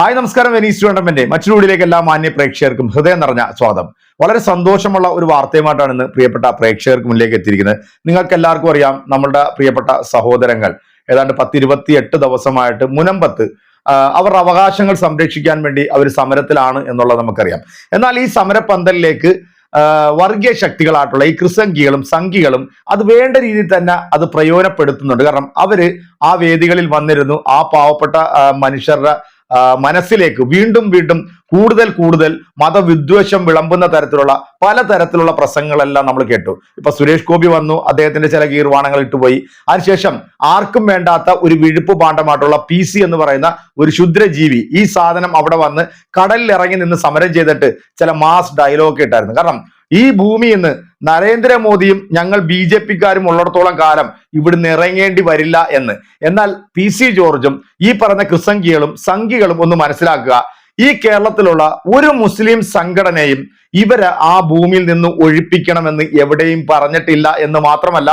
Hi നമസ്കാരം. Venice tournament മറ്റൊരു വീടിലേക്ക് എല്ലാ മാന്യ പ്രേക്ഷകർക്കും ഹൃദയം നിറഞ്ഞ സ്വാഗതം. വളരെ സന്തോഷമുള്ള ഒരു വാർത്തയുമായിട്ടാണ് ഇന്ന് പ്രിയപ്പെട്ട പ്രേക്ഷകർക്ക് മുന്നിലേക്ക് എത്തിയിരിക്കുന്നത്. നിങ്ങൾക്ക് എല്ലാവർക്കും അറിയാം നമ്മളുടെ പ്രിയപ്പെട്ട സഹോദരങ്ങൾ. ഏതാണ്ട് പത്തിരുപത്തി എട്ട് ദിവസമായിട്ട് മുനമ്പത്ത് അവരുടെ അവകാശങ്ങൾ സംരക്ഷിക്കാൻ വേണ്ടി അവർ സമരത്തിലാണ് എന്നുള്ളത് നമുക്കറിയാം. എന്നാൽ ഈ സമരപന്തലിലേക്ക് വർഗീയ ശക്തികളായിട്ടുള്ള ഈ ക്രിസംഖികളും സംഖികളും അത് വേണ്ട രീതിയിൽ തന്നെ അത് പ്രയോജനപ്പെടുത്തുന്നുണ്ട്. കാരണം അവർ ആ വേദികളിൽ വന്നിരുന്നു. ആ പാവപ്പെട്ട മനുഷ്യരുടെ മനസ്സിലേക്ക് വീണ്ടും വീണ്ടും കൂടുതൽ കൂടുതൽ മതവിദ്വേഷം വിളമ്പുന്ന തരത്തിലുള്ള പല തരത്തിലുള്ള പ്രസംഗങ്ങളെല്ലാം നമ്മൾ കേട്ടു. ഇപ്പൊ സുരേഷ് ഗോപി വന്നു അദ്ദേഹത്തിന്റെ ചില കീർവാണങ്ങൾ ഇട്ടുപോയി. അതിനുശേഷം ആർക്കും വേണ്ടാത്ത ഒരു വിഴുപ്പ് പാണ്ഡമായിട്ടുള്ള പി എന്ന് പറയുന്ന ഒരു ക്ഷുദ്രജീവി ഈ സാധനം അവിടെ വന്ന് കടലിൽ ഇറങ്ങി നിന്ന് സമരം ചെയ്തിട്ട് ചില മാസ് ഡയലോഗ് ഇട്ടായിരുന്നു. കാരണം ഈ ഭൂമി ഇന്ന് നരേന്ദ്രമോദിയും ഞങ്ങൾ ബി ജെ പിക്കാരും ഉള്ളിടത്തോളം കാലം ഇവിടുന്ന് ഇറങ്ങേണ്ടി വരില്ല എന്ന്. എന്നാൽ പി സി ജോർജും ഈ പറഞ്ഞ ക്രിസംഖികളും സംഖികളും ഒന്ന് മനസ്സിലാക്കുക. ഈ കേരളത്തിലുള്ള ഒരു മുസ്ലിം സംഘടനയും ഇവർ ആ ഭൂമിയിൽ നിന്ന് ഒഴിപ്പിക്കണമെന്ന് എവിടെയും പറഞ്ഞിട്ടില്ല എന്ന് മാത്രമല്ല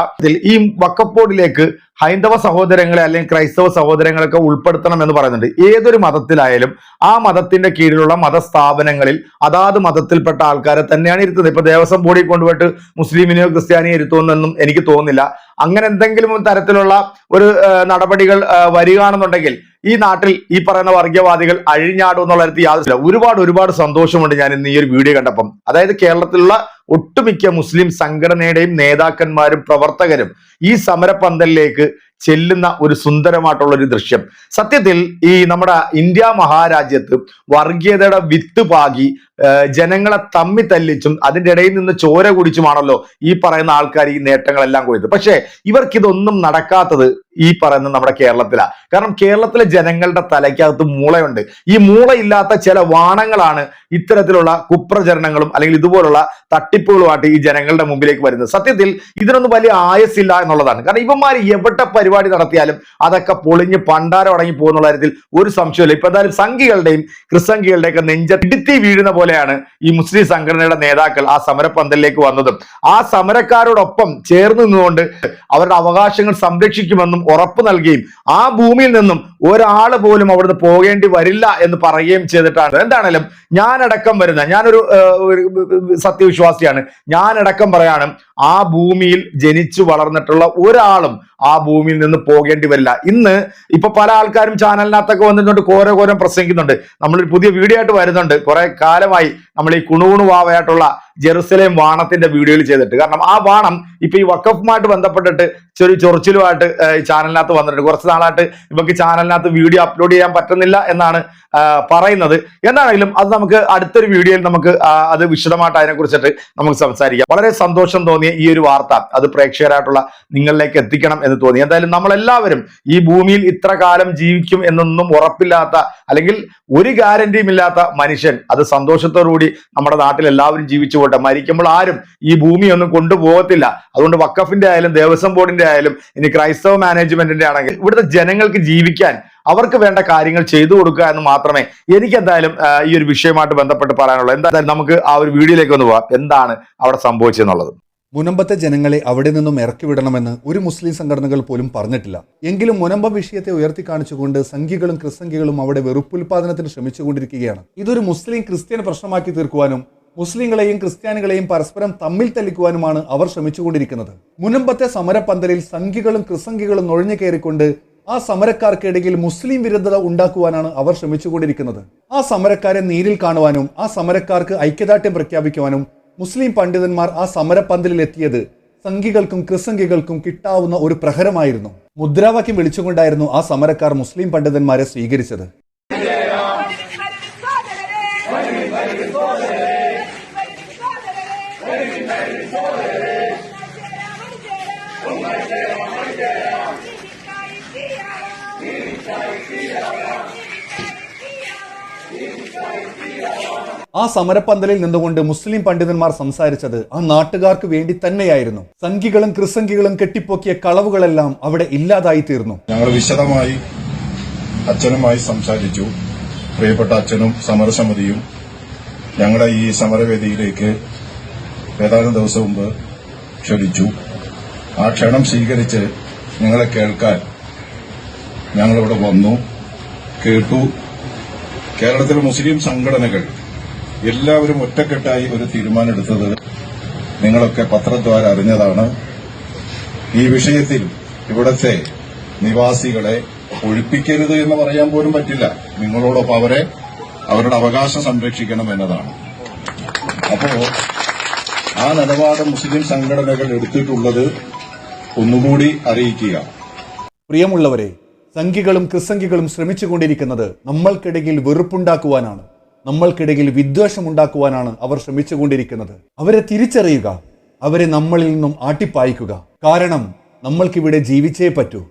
ഈ വക്കപ്പോടിലേക്ക് ഹൈന്ദവ സഹോദരങ്ങളെ അല്ലെങ്കിൽ ക്രൈസ്തവ സഹോദരങ്ങളൊക്കെ ഉൾപ്പെടുത്തണം എന്ന് പറയുന്നുണ്ട്. ഏതൊരു മതത്തിലായാലും ആ മതത്തിന്റെ കീഴിലുള്ള മതസ്ഥാപനങ്ങളിൽ അതാത് മതത്തിൽപ്പെട്ട ആൾക്കാരെ തന്നെയാണ് ഇരുത്തുന്നത്. ഇപ്പൊ ദേവസ്വം ബോർഡിൽ കൊണ്ടുപോയിട്ട് മുസ്ലിമിനെയോ ക്രിസ്ത്യാനിയോ ഇരുത്തുമെന്നൊന്നും എനിക്ക് തോന്നുന്നില്ല. അങ്ങനെ എന്തെങ്കിലും തരത്തിലുള്ള ഒരു നടപടികൾ വരികയാണെന്നുണ്ടെങ്കിൽ ഈ നാട്ടിൽ ഈ പറയുന്ന വർഗീയവാദികൾ അഴിഞ്ഞാടും എന്നുള്ള കാര്യത്തിൽ യാതൊരു ഒരുപാട് ഒരുപാട് സന്തോഷമുണ്ട് ഞാൻ ഇന്ന് ഈ ഒരു വീഡിയോ കണ്ടപ്പം. അതായത് കേരളത്തിലുള്ള ഒട്ടുമിക്ക മുസ്ലിം സംഘടനയുടെയും നേതാക്കന്മാരും പ്രവർത്തകരും ഈ സമരപന്തലിലേക്ക് ചെല്ലുന്ന ഒരു സുന്ദരമായിട്ടുള്ള ഒരു ദൃശ്യം. സത്യത്തിൽ ഈ നമ്മുടെ ഇന്ത്യ മഹാരാജ്യത്ത് വർഗീയതയുടെ വിത്ത് പാകി ജനങ്ങളെ തമ്മി തല്ലിച്ചും അതിന്റെ ഇടയിൽ നിന്ന് ചോര കുടിച്ചുമാണല്ലോ ഈ പറയുന്ന ആൾക്കാർ ഈ നേട്ടങ്ങളെല്ലാം കൊയ്ത്. പക്ഷേ ഇവർക്കിതൊന്നും നടക്കാത്തത് ഈ പറയുന്ന നമ്മുടെ കേരളത്തിലാണ് കാരണം കേരളത്തിലെ ജനങ്ങളുടെ തലയ്ക്കകത്ത് മൂളയുണ്ട്. ഈ മൂളയില്ലാത്ത ചില വാണങ്ങളാണ് ഇത്തരത്തിലുള്ള കുപ്രചരണങ്ങളും അല്ലെങ്കിൽ ഇതുപോലുള്ള തട്ടിപ്പുകളുമായിട്ട് ഈ ജനങ്ങളുടെ മുമ്പിലേക്ക് വരുന്നത്. സത്യത്തിൽ ഇതിനൊന്നും വലിയ ആയസില്ല എന്നുള്ളതാണ്. കാരണം ഇവന്മാർ എവിടെ പരിപാടി നടത്തിയാലും അതൊക്കെ പൊളിഞ്ഞ് പണ്ടാരം അടങ്ങി പോകുന്നുള്ള കാര്യത്തിൽ ഒരു സംശയമില്ല ഇപ്പൊ എന്തായാലും സംഘികളുടെയും ഒക്കെ നെഞ്ചത്തിടുത്തി വീഴുന്ന പോലെയാണ് ഈ മുസ്ലിം സംഘടനയുടെ നേതാക്കൾ ആ സമരപന്തലിലേക്ക് വന്നതും. ആ സമരക്കാരോടൊപ്പം ചേർന്ന് നിന്നുകൊണ്ട് അവരുടെ അവകാശങ്ങൾ സംരക്ഷിക്കുമെന്നും ഉറപ്പ് നൽകുകയും ആ ഭൂമിയിൽ നിന്നും ഒരാൾ പോലും അവിടുന്ന് പോകേണ്ടി വരില്ല എന്ന് പറയുകയും ചെയ്തിട്ടാണ്. എന്താണേലും ഞാനടക്കം വരുന്ന ഞാനൊരു സത്യവിശ്വാസിയാണ്. ഞാനടക്കം പറയാണ് ആ ഭൂമിയിൽ ജനിച്ചു വളർന്നിട്ടുള്ള ഒരാളും ആ ഭൂമിയിൽ നിന്ന് പോകേണ്ടി വരില്ല. ഇന്ന് ഇപ്പൊ പല ആൾക്കാരും ചാനലിനകത്തൊക്കെ വന്നിട്ടുണ്ട് കോരോ കോരം പ്രസംഗിക്കുന്നുണ്ട്. നമ്മളൊരു പുതിയ വീഡിയോ ആയിട്ട് വരുന്നുണ്ട്. കുറെ കാലമായി നമ്മൾ ഈ കുണുകുണു വാവയായിട്ടുള്ള ജെറുസലേം വാണത്തിന്റെ വീഡിയോയിൽ ചെയ്തിട്ട്. കാരണം ആ വാണം ഇപ്പൊ ഈ വക്കഫുമായിട്ട് ബന്ധപ്പെട്ടിട്ട് ചെറിയ ചൊറിച്ചിലുമായിട്ട് ചാനലിനകത്ത് വന്നിട്ടുണ്ട്. കുറച്ച് നാളായിട്ട് ഇവർക്ക് ചാനലിനകത്ത് വീഡിയോ അപ്ലോഡ് ചെയ്യാൻ പറ്റുന്നില്ല എന്നാണ് പറയുന്നത്. എന്താണെങ്കിലും അത് നമുക്ക് അടുത്തൊരു വീഡിയോയിൽ നമുക്ക് അത് വിശദമായിട്ട് അതിനെ കുറിച്ചിട്ട് നമുക്ക് സംസാരിക്കാം. വളരെ സന്തോഷം തോന്നിയ ഈ ഒരു വാർത്ത അത് പ്രേക്ഷകരായിട്ടുള്ള നിങ്ങളിലേക്ക് എത്തിക്കണം എന്ന് തോന്നി. എന്തായാലും നമ്മളെല്ലാവരും ഈ ഭൂമിയിൽ ഇത്ര കാലം ജീവിക്കും എന്നൊന്നും ഉറപ്പില്ലാത്ത അല്ലെങ്കിൽ ഒരു ഗ്യാരണ്ടിയും ഇല്ലാത്ത മനുഷ്യൻ അത് സന്തോഷത്തോടുകൂടി നമ്മുടെ നാട്ടിൽ എല്ലാവരും ജീവിച്ചു പോട്ടെ. മരിക്കുമ്പോൾ ആരും ഈ ഭൂമി ഒന്നും കൊണ്ടുപോകത്തില്ല. അതുകൊണ്ട് വക്കഫിന്റെ ആയാലും ദേവസ്വം ബോർഡിന്റെ ആയാലും ഇനി ക്രൈസ്തവ മാനേജ്മെന്റിന്റെ ആണെങ്കിൽ ഇവിടുത്തെ ജനങ്ങൾക്ക് ജീവിക്കാൻ അവർക്ക് വേണ്ട കാര്യങ്ങൾ ചെയ്തു കൊടുക്കുക എന്ന് മാത്രമേ എനിക്ക് എന്തായാലും ഈ ഒരു വിഷയമായിട്ട് ബന്ധപ്പെട്ട് പറയാനുള്ളൂ. എന്തായാലും നമുക്ക് ആ ഒരു വീഡിയോയിലേക്ക് ഒന്ന് പോവാം എന്താണ് അവിടെ സംഭവിച്ചെന്നുള്ളത് മുനമ്പത്തെ ജനങ്ങളെ അവിടെ നിന്നും ഇറക്കി വിടണമെന്ന് ഒരു മുസ്ലിം സംഘടനകൾ പോലും പറഞ്ഞിട്ടില്ല. എങ്കിലും മുനമ്പം വിഷയത്തെ ഉയർത്തി കാണിച്ചുകൊണ്ട് സംഘികളും ക്രിസ്സംഖ്യകളും അവിടെ വെറുപ്പുൽപാദനത്തിന് ശ്രമിച്ചുകൊണ്ടിരിക്കുകയാണ്. ഇതൊരു മുസ്ലിം ക്രിസ്ത്യൻ പ്രശ്നമാക്കി തീർക്കുവാനും മുസ്ലിങ്ങളെയും ക്രിസ്ത്യാനികളെയും പരസ്പരം തമ്മിൽ തല്ലിക്കുവാനുമാണ് അവർ ശ്രമിച്ചുകൊണ്ടിരിക്കുന്നത്. മുനമ്പത്തെ സമരപന്തലിൽ സംഘികളും ക്രിസംഘികളും നുഴഞ്ഞു കയറിക്കൊണ്ട് ആ സമരക്കാർക്കിടയിൽ മുസ്ലിം വിരുദ്ധത ഉണ്ടാക്കുവാനാണ് അവർ ശ്രമിച്ചുകൊണ്ടിരിക്കുന്നത്. ആ സമരക്കാരെ നേരിൽ കാണുവാനും ആ സമരക്കാർക്ക് ഐക്യദാർഢ്യം പ്രഖ്യാപിക്കുവാനും മുസ്ലിം പണ്ഡിതന്മാർ ആ സമരപ്പന്തലിൽ എത്തിയത് സംഘികൾക്കും ക്രിസംഘികൾക്കും കിട്ടാവുന്ന ഒരു പ്രഹരമായിരുന്നു. മുദ്രാവാക്യം വിളിച്ചുകൊണ്ടായിരുന്നു ആ സമരക്കാർ മുസ്ലിം പണ്ഡിതന്മാരെ സ്വീകരിച്ചത്. ആ സമരപ്പന്തലിൽ നിന്നുകൊണ്ട് മുസ്ലിം പണ്ഡിതന്മാർ സംസാരിച്ചത് ആ നാട്ടുകാർക്ക് വേണ്ടി തന്നെയായിരുന്നു. സംഘികളും ക്രിസംഖികളും കെട്ടിപ്പൊക്കിയ കളവുകളെല്ലാം അവിടെ ഇല്ലാതായി തീർന്നു. ഞങ്ങൾ വിശദമായി അച്ഛനുമായി സംസാരിച്ചു. പ്രിയപ്പെട്ട അച്ഛനും സമരസമിതിയും ഞങ്ങളുടെ ഈ സമരവേദിയിലേക്ക് ഏതാനും ദിവസം മുമ്പ് ക്ഷണിച്ചു. ആ ക്ഷണം സ്വീകരിച്ച് ഞങ്ങളെ കേൾക്കാൻ ഞങ്ങളിവിടെ വന്നു. കേട്ടു. കേരളത്തിലെ മുസ്ലിം സംഘടനകൾ എല്ലാവരും ഒറ്റക്കെട്ടായി ഒരു തീരുമാനമെടുത്തത് നിങ്ങളൊക്കെ പത്രദ്വാര അറിഞ്ഞതാണ്. ഈ വിഷയത്തിൽ ഇവിടത്തെ നിവാസികളെ ഒഴിപ്പിക്കരുത് എന്ന് പറയാൻ പോലും പറ്റില്ല. നിങ്ങളോടൊപ്പം അവരെ അവരുടെ അവകാശം സംരക്ഷിക്കണം എന്നതാണ്. അപ്പോ ആ നിലപാട് മുസ്ലിം സംഘടനകൾ എടുത്തിട്ടുള്ളത് ഒന്നുകൂടി അറിയിക്കുക. പ്രിയമുള്ളവരെ സംഘികളും ക്രിസംഖികളും ശ്രമിച്ചുകൊണ്ടിരിക്കുന്നത് നമ്മൾക്കിടയിൽ വെറുപ്പുണ്ടാക്കുവാനാണ്. നമ്മൾക്കിടയിൽ വിദ്വേഷം ഉണ്ടാക്കുവാനാണ് അവർ ശ്രമിച്ചുകൊണ്ടിരിക്കുന്നത്. അവരെ തിരിച്ചറിയുക. അവരെ നമ്മളിൽ നിന്നും ആട്ടിപ്പായിക്കുക. കാരണം നമ്മൾക്കിവിടെ ജീവിച്ചേ പറ്റൂ.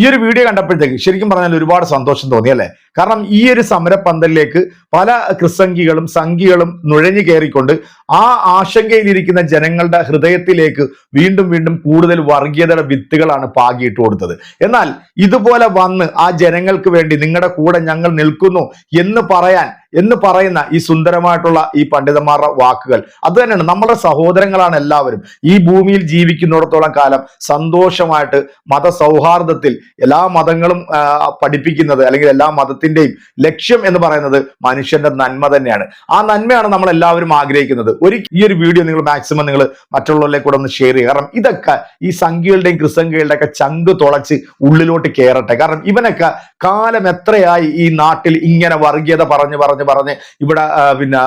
ഈ ഒരു വീഡിയോ കണ്ടപ്പോഴത്തേക്ക് ശരിക്കും പറഞ്ഞാൽ ഒരുപാട് സന്തോഷം തോന്നി അല്ലേ? കാരണം ഈ ഒരു സമരപ്പന്തലിലേക്ക് പല ക്രിസംഖികളും സംഘികളും നുഴഞ്ഞു കയറിക്കൊണ്ട് ആ ആശങ്കയിലിരിക്കുന്ന ജനങ്ങളുടെ ഹൃദയത്തിലേക്ക് വീണ്ടും വീണ്ടും കൂടുതൽ വർഗീയതയുടെ വിത്തുകളാണ് പാകിയിട്ട് കൊടുത്തത്. എന്നാൽ ഇതുപോലെ വന്ന് ആ ജനങ്ങൾക്ക് വേണ്ടി നിങ്ങളുടെ കൂടെ ഞങ്ങൾ നിൽക്കുന്നു എന്ന് പറയാൻ എന്ന് പറയുന്ന ഈ സുന്ദരമായിട്ടുള്ള ഈ പണ്ഡിതന്മാരുടെ വാക്കുകൾ. അത് തന്നെയാണ് നമ്മുടെ സഹോദരങ്ങളാണ് എല്ലാവരും. ഈ ഭൂമിയിൽ ജീവിക്കുന്നിടത്തോളം കാലം സന്തോഷമായിട്ട് മതസൗഹാർദ്ദത്തിൽ എല്ലാ മതങ്ങളും പഠിപ്പിക്കുന്നത് അല്ലെങ്കിൽ എല്ലാ മതത്തിന്റെയും ലക്ഷ്യം എന്ന് പറയുന്നത് മനുഷ്യന്റെ നന്മ തന്നെയാണ്. ആ നന്മയാണ് നമ്മൾ എല്ലാവരും ആഗ്രഹിക്കുന്നത്. ഒരു ഈ ഒരു വീഡിയോ നിങ്ങൾ മാക്സിമം നിങ്ങൾ മറ്റുള്ളവരിലേക്ക് കൂടെ ഒന്ന് ഷെയർ ചെയ്യുക. കാരണം ഇതൊക്കെ ഈ സംഖ്യകളുടെയും ക്രിസംഖ്യകളുടെ ഒക്കെ ചങ്ക് തുളച്ച് ഉള്ളിലോട്ട് കയറട്ടെ കാരണം ഇവനൊക്കെ കാലം എത്രയായി ഈ നാട്ടിൽ ഇങ്ങനെ വർഗീയത പറഞ്ഞു പറഞ്ഞ് പറഞ്ഞ് ഇവിടെ പിന്നെ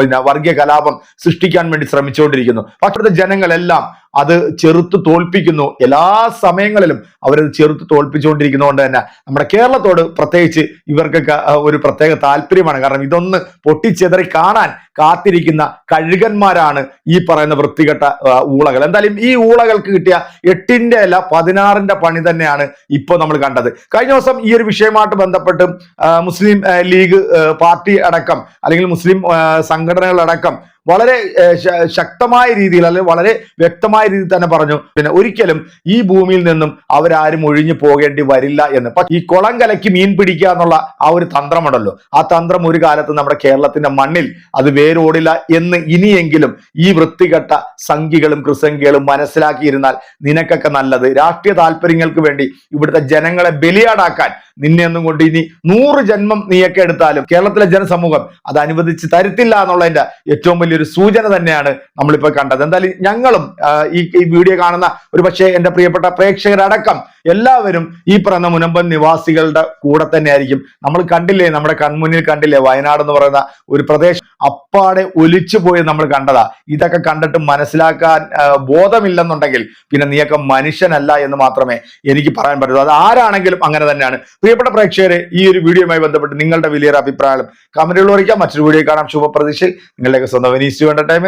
പിന്നെ വർഗീയ കലാപം സൃഷ്ടിക്കാൻ വേണ്ടി ശ്രമിച്ചുകൊണ്ടിരിക്കുന്നു. പക്ഷേ ഇവിടുത്തെ ജനങ്ങളെല്ലാം അത് ചെറുത്ത് തോൽപ്പിക്കുന്നു. എല്ലാ സമയങ്ങളിലും അവരത് ചെറുത്ത് തോൽപ്പിച്ചുകൊണ്ടിരിക്കുന്നതുകൊണ്ട് തന്നെ നമ്മുടെ കേരളത്തോട് പ്രത്യേകിച്ച് ഇവർക്കൊക്കെ ഒരു പ്രത്യേക താല്പര്യമാണ്. കാരണം ഇതൊന്ന് പൊട്ടിച്ചെതറി കാണാൻ കാത്തിരിക്കുന്ന കഴുകന്മാരാണ് ഈ പറയുന്ന വൃത്തികെട്ട ഊളകൾ. എന്തായാലും ഈ ഊളകൾക്ക് കിട്ടിയ എട്ടിന്റെ അല്ല പതിനാറിന്റെ പണി തന്നെയാണ് ഇപ്പോൾ നമ്മൾ കണ്ടത്. കഴിഞ്ഞ ദിവസം ഈ ഒരു വിഷയമായിട്ട് ബന്ധപ്പെട്ട് മുസ്ലിം ലീഗ് പാർട്ടി അടക്കം അല്ലെങ്കിൽ മുസ്ലിം സംഘടനകളടക്കം വളരെ ശക്തമായ രീതിയിൽ അല്ലെങ്കിൽ വളരെ വ്യക്തമായ രീതിയിൽ തന്നെ പറഞ്ഞു. പിന്നെ ഒരിക്കലും ഈ ഭൂമിയിൽ നിന്നും അവരാരും ഒഴിഞ്ഞു പോകേണ്ടി വരില്ല എന്ന്. ഈ കുളം കലക്കി മീൻ പിടിക്കുക എന്നുള്ള ആ ഒരു തന്ത്രമുണ്ടല്ലോ. ആ തന്ത്രം ഒരു കാലത്ത് നമ്മുടെ കേരളത്തിന്റെ മണ്ണിൽ അത് വേരോടില്ല എന്ന് ഇനിയെങ്കിലും ഈ വൃത്തികെട്ട സംഖ്യകളും കൃസംഖ്യകളും മനസ്സിലാക്കിയിരുന്നാൽ നിനക്കൊക്കെ നല്ലത്. രാഷ്ട്രീയ താല്പര്യങ്ങൾക്ക് വേണ്ടി ഇവിടുത്തെ ജനങ്ങളെ ബലിയാടാക്കാൻ നിന്നെ ഒന്നും കൊണ്ട് ഇനി നൂറ് ജന്മം നീയൊക്കെ എടുത്താലും കേരളത്തിലെ ജനസമൂഹം അത് അനുവദിച്ച് തരത്തില്ല എന്നുള്ളതിന്റെ ഏറ്റവും വലിയൊരു സൂചന തന്നെയാണ് നമ്മളിപ്പോൾ കണ്ടത്. എന്തായാലും ഞങ്ങളും ഈ വീഡിയോ കാണുന്ന ഒരു പക്ഷേ എന്റെ പ്രിയപ്പെട്ട പ്രേക്ഷകരടക്കം എല്ലാവരും ഈ പറയുന്ന മുനമ്പൻ നിവാസികളുടെ കൂടെ തന്നെ ആയിരിക്കും നമ്മൾ കണ്ടില്ലേ നമ്മുടെ കൺമുന്നിൽ കണ്ടില്ലേ വയനാട് എന്ന് പറയുന്ന ഒരു പ്രദേശം അപ്പാടെ ഒലിച്ചു പോയി നമ്മൾ കണ്ടതാ. ഇതൊക്കെ കണ്ടിട്ട് മനസ്സിലാക്കാൻ ബോധമില്ലെന്നുണ്ടെങ്കിൽ പിന്നെ നീയൊക്കെ മനുഷ്യനല്ല എന്ന് മാത്രമേ എനിക്ക് പറയാൻ പറ്റൂ. അത് ആരാണെങ്കിലും അങ്ങനെ തന്നെയാണ്. പ്രിയപ്പെട്ട പ്രേക്ഷകരെ ഈ ഒരു വീഡിയോയുമായി ബന്ധപ്പെട്ട് നിങ്ങളുടെ വലിയൊരു അഭിപ്രായം കമന്റുകൾ അറിയിക്കാം മറ്റൊരു വീഡിയോ കാണാം. ശുഭപ്രതീക്ഷയിൽ നിങ്ങളുടെയൊക്കെ സ്വന്തം വിനീസ് എന്റർടൈൻമെന്റ്